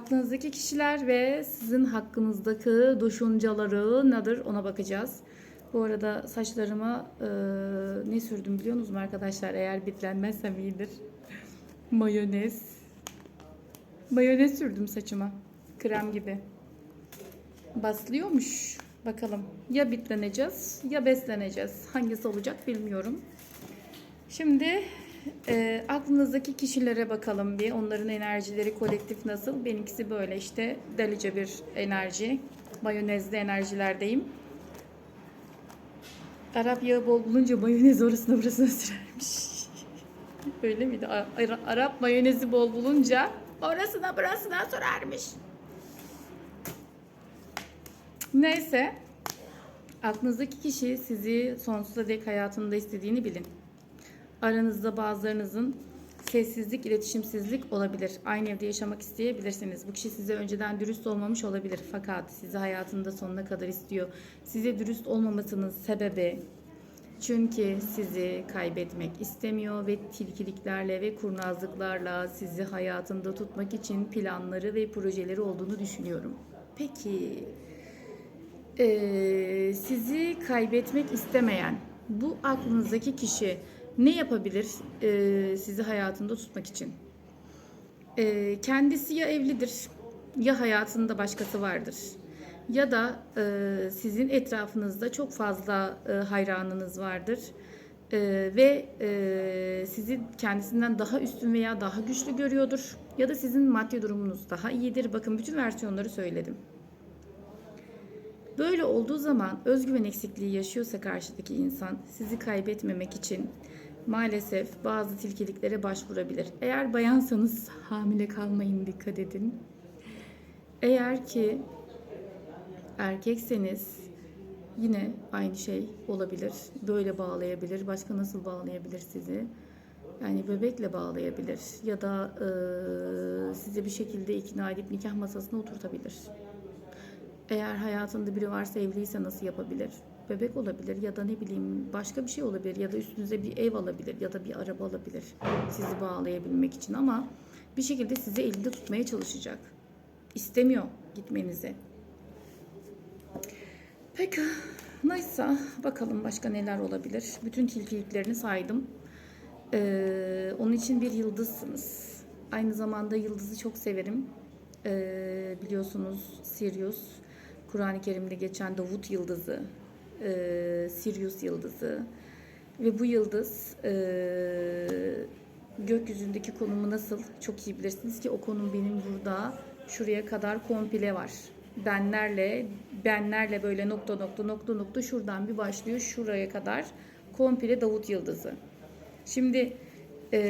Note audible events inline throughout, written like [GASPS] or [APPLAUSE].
aklınızdaki kişiler ve sizin hakkınızdaki düşünceleri nedir ona bakacağız. Bu arada saçlarıma e, ne sürdüm biliyor musunuz arkadaşlar? Eğer bitlenmezsem iyidir. [LAUGHS] Mayonez. Mayonez sürdüm saçıma. Krem gibi. Baslıyormuş. Bakalım. Ya bitleneceğiz ya besleneceğiz. Hangisi olacak bilmiyorum. Şimdi e, aklınızdaki kişilere bakalım bir. Onların enerjileri kolektif nasıl? Benimkisi böyle işte delice bir enerji. Mayonezli enerjilerdeyim. Arap yağı bol bulunca mayonez orasına burasına sürermiş. [LAUGHS] Öyle miydi? Ara- Arap mayonezi bol bulunca orasına burasına sürermiş. Neyse. Aklınızdaki kişi sizi sonsuza dek hayatında istediğini bilin. Aranızda bazılarınızın sessizlik, iletişimsizlik olabilir. Aynı evde yaşamak isteyebilirsiniz. Bu kişi size önceden dürüst olmamış olabilir. Fakat sizi hayatında sonuna kadar istiyor. Size dürüst olmamasının sebebi çünkü sizi kaybetmek istemiyor ve tilkiliklerle ve kurnazlıklarla sizi hayatında tutmak için planları ve projeleri olduğunu düşünüyorum. Peki ee, sizi kaybetmek istemeyen bu aklınızdaki kişi ne yapabilir ee, sizi hayatında tutmak için? Ee, kendisi ya evlidir ya hayatında başkası vardır. Ya da e, sizin etrafınızda çok fazla e, hayranınız vardır. E, ve e, sizi kendisinden daha üstün veya daha güçlü görüyordur. Ya da sizin maddi durumunuz daha iyidir. Bakın bütün versiyonları söyledim. Böyle olduğu zaman özgüven eksikliği yaşıyorsa karşıdaki insan sizi kaybetmemek için maalesef bazı tilkiliklere başvurabilir. Eğer bayansanız hamile kalmayın dikkat edin. Eğer ki erkekseniz yine aynı şey olabilir. Böyle bağlayabilir. Başka nasıl bağlayabilir sizi? Yani bebekle bağlayabilir ya da eee sizi bir şekilde ikna edip nikah masasına oturtabilir. Eğer hayatında biri varsa evliyse nasıl yapabilir? Bebek olabilir ya da ne bileyim başka bir şey olabilir ya da üstünüze bir ev alabilir ya da bir araba alabilir sizi bağlayabilmek için ama bir şekilde sizi elinde tutmaya çalışacak. İstemiyor gitmenizi. Peki neyse bakalım başka neler olabilir. Bütün tilkiliklerini saydım. Ee, onun için bir yıldızsınız. Aynı zamanda yıldızı çok severim. Ee, biliyorsunuz Sirius, Kur'an-ı Kerim'de geçen Davut yıldızı, e, Sirius yıldızı ve bu yıldız e, gökyüzündeki konumu nasıl çok iyi bilirsiniz ki o konum benim burada şuraya kadar komple var. Benlerle benlerle böyle nokta nokta nokta nokta şuradan bir başlıyor şuraya kadar komple Davut yıldızı. Şimdi e,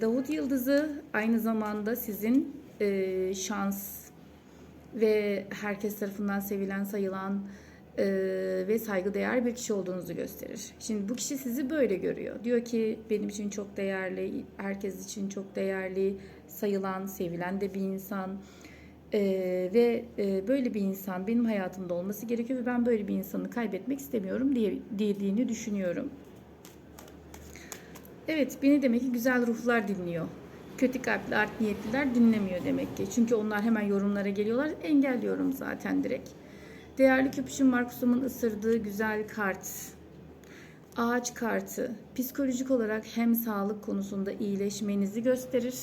Davut Yıldızı aynı zamanda sizin e, şans ve herkes tarafından sevilen, sayılan e, ve saygıdeğer bir kişi olduğunuzu gösterir. Şimdi bu kişi sizi böyle görüyor. Diyor ki benim için çok değerli, herkes için çok değerli, sayılan, sevilen de bir insan. E, ve e, böyle bir insan benim hayatımda olması gerekiyor ve ben böyle bir insanı kaybetmek istemiyorum diye dediğini düşünüyorum. Evet, beni demek ki güzel ruhlar dinliyor. Kötü kalpli art niyetliler dinlemiyor demek ki. Çünkü onlar hemen yorumlara geliyorlar. Engelliyorum zaten direkt. Değerli köpüşüm Markus'umun ısırdığı güzel kart. Ağaç kartı. Psikolojik olarak hem sağlık konusunda iyileşmenizi gösterir.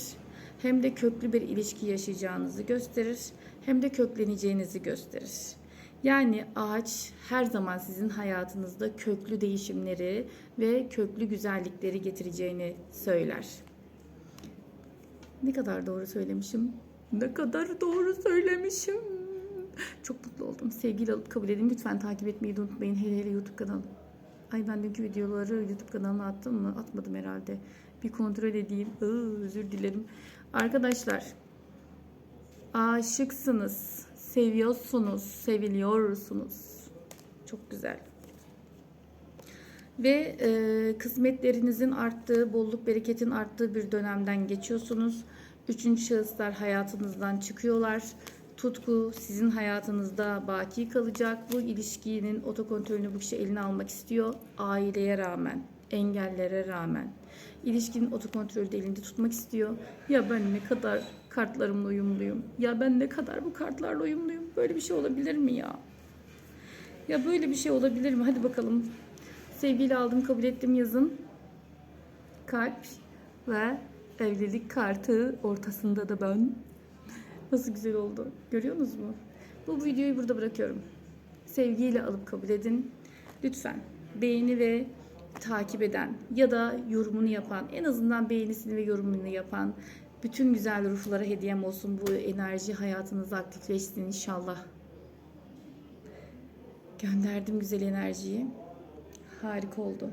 Hem de köklü bir ilişki yaşayacağınızı gösterir. Hem de kökleneceğinizi gösterir. Yani ağaç her zaman sizin hayatınızda köklü değişimleri ve köklü güzellikleri getireceğini söyler. Ne kadar doğru söylemişim. Ne kadar doğru söylemişim. Çok mutlu oldum. Sevgiyle alıp kabul edin. Lütfen takip etmeyi de unutmayın. Hele hele YouTube kanalı. Ay ben dünkü videoları YouTube kanalına attım mı? Atmadım herhalde. Bir kontrol edeyim. Iı, özür dilerim. Arkadaşlar aşıksınız. Seviyorsunuz. Seviliyorsunuz. Çok güzel ve e, kısmetlerinizin arttığı, bolluk bereketin arttığı bir dönemden geçiyorsunuz. Üçüncü şahıslar hayatınızdan çıkıyorlar. Tutku sizin hayatınızda baki kalacak. Bu ilişkinin otokontrolünü bu kişi eline almak istiyor. Aileye rağmen, engellere rağmen. İlişkinin otokontrolü de elinde tutmak istiyor. Ya ben ne kadar kartlarımla uyumluyum. Ya ben ne kadar bu kartlarla uyumluyum. Böyle bir şey olabilir mi ya? Ya böyle bir şey olabilir mi? Hadi bakalım. Sevgiyle aldım kabul ettim yazın. Kalp ve evlilik kartı ortasında da ben. Nasıl güzel oldu. Görüyorsunuz mu? Bu videoyu burada bırakıyorum. Sevgiyle alıp kabul edin. Lütfen beğeni ve takip eden ya da yorumunu yapan, en azından beğenisini ve yorumunu yapan bütün güzel ruhlara hediyem olsun. Bu enerji hayatınızda aktifleşsin inşallah. Gönderdim güzel enerjiyi. Harika oldu.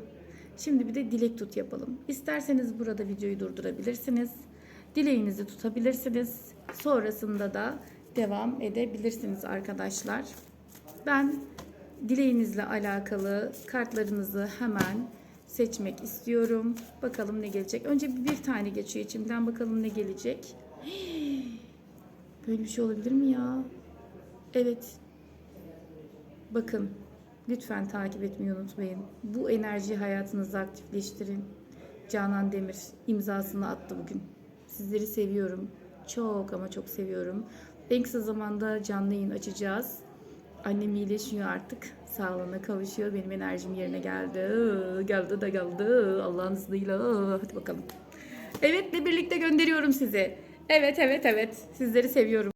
Şimdi bir de dilek tut yapalım. İsterseniz burada videoyu durdurabilirsiniz. Dileğinizi tutabilirsiniz. Sonrasında da devam edebilirsiniz arkadaşlar. Ben dileğinizle alakalı kartlarınızı hemen seçmek istiyorum. Bakalım ne gelecek. Önce bir, tane geçiyor içimden. Bakalım ne gelecek. [GASPS] Böyle bir şey olabilir mi ya? Evet. Bakın. Lütfen takip etmeyi unutmayın. Bu enerjiyi hayatınızda aktifleştirin. Canan Demir imzasını attı bugün. Sizleri seviyorum. Çok ama çok seviyorum. En kısa zamanda canlı yayın açacağız. Annem iyileşiyor artık. Sağlığına kavuşuyor. Benim enerjim yerine geldi. Geldi de geldi. Allah'ın izniyle. Hadi bakalım. Evet birlikte gönderiyorum sizi. Evet evet evet. Sizleri seviyorum.